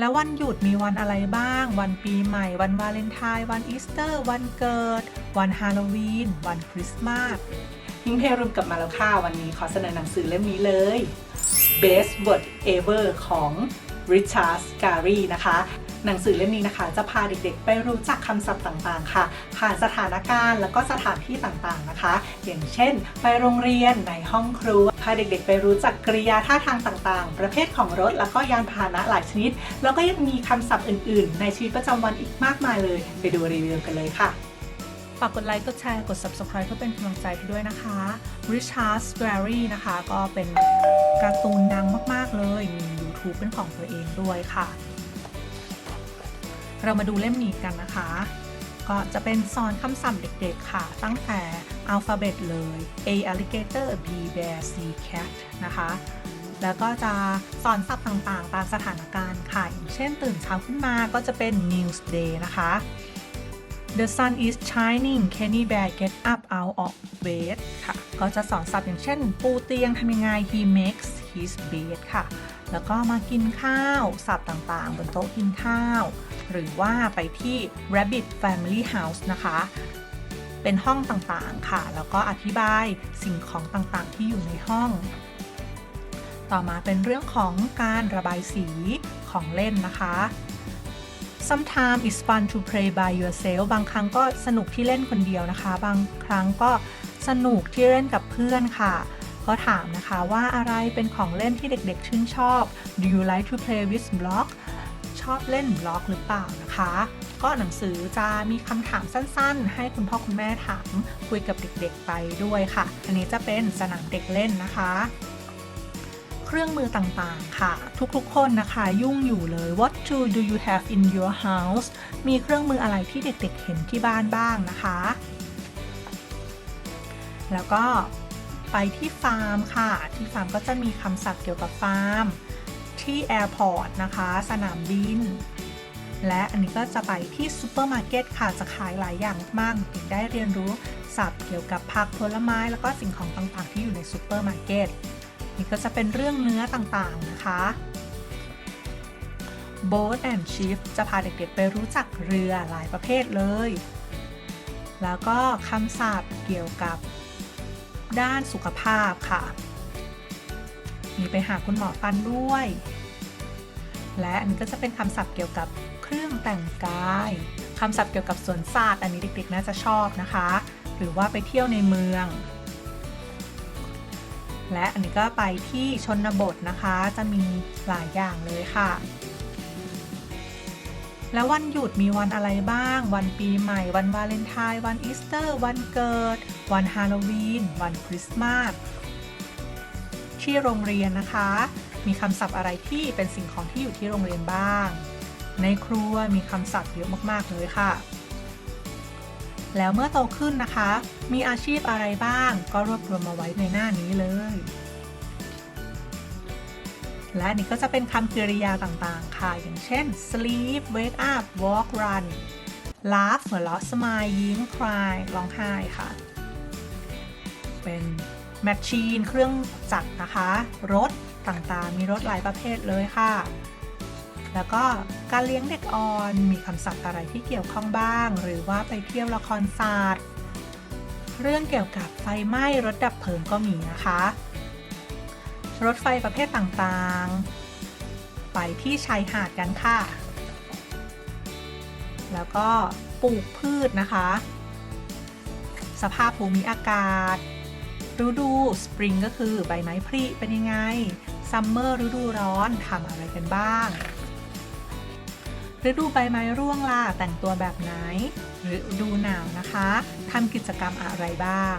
แล้ววันหยุดมีวันอะไรบ้าง วันปีใหม่ วันวาเลนไทน์ วันอีสเตอร์ วันเกิด วันฮาโลวีน วันคริสต์มาสพิงเพรุมกลับมาแล้วค่ะ วันนี้ขอเสนอหนังสือเล่มนี้เลย Best Word Ever ของ Richard Scarry นะคะ หนังสือเล่มนี้นะคะ จะพาเด็กๆ ไปรู้จักคำศัพท์ต่างๆ ค่ะ ผ่านสถานการณ์แล้วก็สถานที่ต่างๆนะคะ อย่างเช่น ไปโรงเรียนในห้องครัวพาเด็กๆ ไปรู้จักกริยาท่าทางต่างๆ ประเภทของรถแล้วก็ยานพาหนะหลายชนิด แล้วก็ยังมีคำศัพท์อื่นๆ ในชีวิตประจำวันอีกมากมายเลย ไปดูรีวิวกันเลยค่ะฝากกดไลค์ กดแชร์ กด subscribe เพื่อเป็นกำลังใจให้ด้วยนะคะ Richard Scarry นะคะ ก็เป็นการ์ตูนดังมาก ๆ เลย มี YouTube เป็นของตัวเองด้วยค่ะ เรามาดูเล่มนี้กันนะคะ ก็จะเป็นสอนคำศัพท์เด็กๆค่ะ ตั้งแต่อัลฟาเบตเลย A alligator B bear C cat นะคะ แล้วก็จะสอนศัพท์ต่างๆ ตามสถานการณ์ค่ะ อย่างเช่นตื่นเช้าขึ้นมาก็จะเป็น news day นะคะ The sun is shining Kenny Bear get up out of bed ค่ะ ก็จะสอนศัพท์อย่างเช่น ปูเตียงทำยังไง he makes his bed ค่ะ แล้วก็มากินข้าว ศัพท์ต่างๆ บนโต๊ะกินข้าว หรือว่าไปที่ rabbit family house นะคะ เป็นห้องต่างๆค่ะ แล้วก็อธิบายสิ่งของต่างๆ ที่อยู่ในห้อง ต่อมาเป็นเรื่องของการระบายสีของเล่นนะคะ Sometimes it's fun to play by yourself บางครั้งก็สนุกที่เล่นคนเดียวนะคะ บางครั้งก็สนุกที่เล่นกับเพื่อนค่ะ ก็ถามนะคะว่าอะไรเป็นของเล่นที่เด็กๆชื่นชอบ Do you like to play with block ชอบเล่นบล็อกหรือเปล่านะคะ ก็หนังสือจะมีคำถามสั้นๆ ให้คุณพ่อคุณแม่ถามคุยกับเด็กๆไปด้วยค่ะ อันนี้จะเป็นสนามเด็กเล่นนะคะเครื่องมือต่างๆ ค่ะ ทุกๆ คนนะคะ ยุ่งอยู่เลย What tool do you have in your house มีเครื่องมืออะไรที่เด็กๆ เห็นที่บ้านบ้างนะคะ แล้วก็ไปที่ฟาร์มค่ะ ที่ฟาร์มก็จะมีคำศัพท์เกี่ยวกับฟาร์ม ที่แอร์พอร์ตนะคะ สนามบิน และอันนี้ก็จะไปที่ซูเปอร์มาร์เก็ตค่ะ จะขายหลายอย่างมากๆเด็กได้เรียนรู้ศัพท์เกี่ยวกับผักผลไม้ แล้วก็สิ่งของต่างๆ ที่อยู่ในซูเปอร์มาร์เก็ตนี่ก็จะเป็นเรื่องเนื้อต่างๆนะคะ Boat and Ship จะพาเด็กๆไปรู้จักเรือหลายประเภทเลย แล้วก็คำศัพท์เกี่ยวกับด้านสุขภาพค่ะ มีไปหาคุณหมอฟันด้วย และอันนี้ก็จะเป็นคำศัพท์เกี่ยวกับเครื่องแต่งกายคำศัพท์เกี่ยวกับสวนสัตว์อันนี้เด็กๆน่าจะชอบนะคะ หรือว่าไปเที่ยวในเมือง และอันนี้ก็ไปที่ชนบทนะคะ จะมีหลายอย่างเลยค่ะ แล้ววันหยุดมีวันอะไรบ้าง วันปีใหม่ วันวาเลนไทน์ วันอีสเตอร์ วันเกิด วันฮาโลวีน วันคริสต์มาส ที่โรงเรียนนะคะ มีคำศัพท์อะไรที่เป็นสิ่งของที่อยู่ที่โรงเรียนบ้าง ในครัวมีคำศัพท์เยอะมากๆเลยค่ะ แล้วเมื่อโตขึ้นนะคะ มีอาชีพอะไรบ้าง ก็รวบรวมมาไว้ในหน้านี้เลย และนี่ก็จะเป็นคำกริยาต่างๆ ค่ะ อย่างเช่น sleep wake up walk run laugh หัวเราะ smile ยิ้ม cry ร้องไห้ค่ะ เป็น แมชชีน เครื่องจักรนะคะ รถต่างๆ มีรถหลายประเภทเลยค่ะ แล้วก็การเลี้ยงเด็กอ่อน มีคำศัพท์อะไรที่เกี่ยวข้องบ้าง หรือว่าไปเที่ยวละครศาสตร์ เรื่องเกี่ยวกับไฟไหม้รถดับเพลิงก็มีนะคะ รถไฟประเภทต่างๆ ไปที่ชายหาดกันค่ะ แล้วก็ปลูกพืชนะคะ สภาพภูมิอากาศ ฤดูสปริงก็คือใบไม้ผลิเป็นยังไงซัมเมอร์ฤดูร้อนทำอะไรกันบ้างฤดูใบไม้ร่วงล่ะแต่งตัวแบบไหนฤดูหนาวนะคะทำกิจกรรมอะไรบ้าง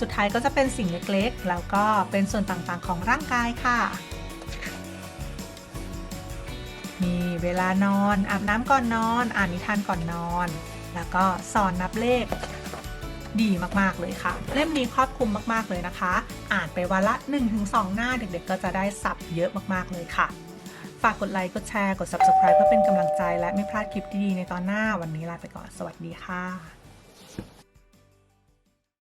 สุดท้ายก็จะเป็นสิ่งเล็กๆ แล้วก็เป็นส่วนต่างๆของร่างกายค่ะ มีเวลานอนอาบน้ำก่อนนอน อ่านนิทานก่อนนอน แล้วก็สอนนับเลข ดีมากๆเลยค่ะ เล่มนี้ครอบคลุมมากๆเลยนะคะ อ่านไปวันละ 1-2 หน้าเด็กๆ ก็จะได้สับเยอะมากๆเลยค่ะ ฝากกดไลค์กดแชร์กด subscribe เพื่อเป็นกำลังใจและไม่พลาดคลิปดีๆในตอนหน้าวันนี้ลาไปก่อนสวัสดีค่ะ